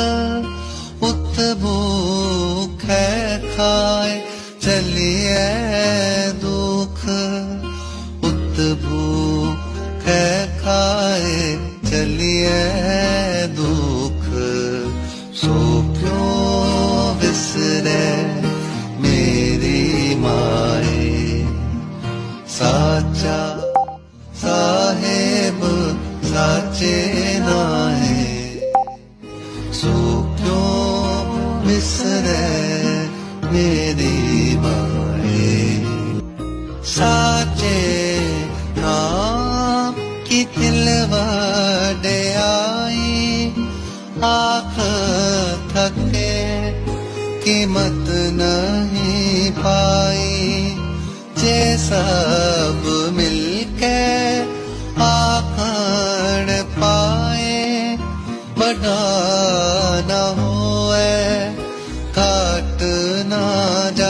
بھوک ات بھوک ہے کھائے چلیے دکھ۔ ات بھوک ہے کھائے چلیے دکھ۔ سو کیوں بسرے میری مائے؟ سچا صاحب سچے سچے نام کی آئی آخ تھکے، قیمت نہیں پائی۔ جے سب مل کے آکھن پائے، بڑا نہ ہوئے، کاٹ نہ جائے۔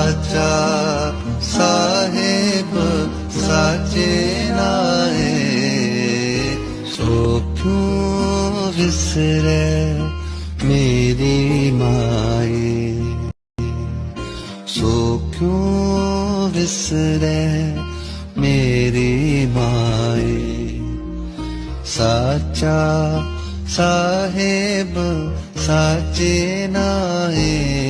ਸਾਚਾ ਸਾਹਿਬ ਸਾਚੇ ਨਾਏ ਸੋ ਕਿਉਂ ਵਿਸਰੇ ਮੇਰੀ ਮਾਏ ਸੋ ਕਿਉਂ ਵਿਸਰੇ ਮੇਰੀ ਮਾਏ ਸਾਚਾ ਸਾਹਿਬ ਸਾਚੇ ਨਾਏ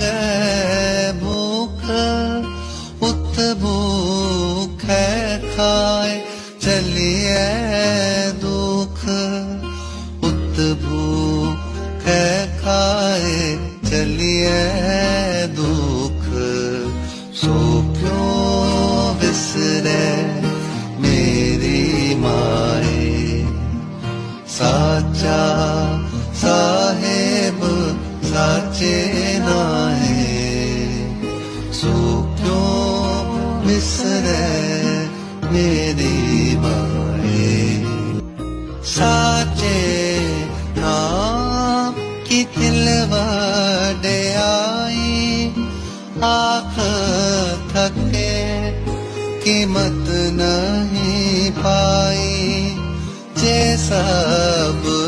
لاگے بھوک کھائے چلیے دکھ۔ ات چلیے دکھ۔ سو بسرے میری مائے سچا صاحب چائے سو مصر میری مائیں ساچے نام کی دل آئی۔ آخ تھکے قیمت نہیں پائی۔ جے سب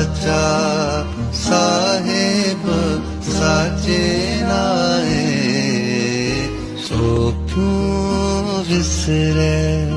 سچا صاحب سچے نائے سو کیوں وسرے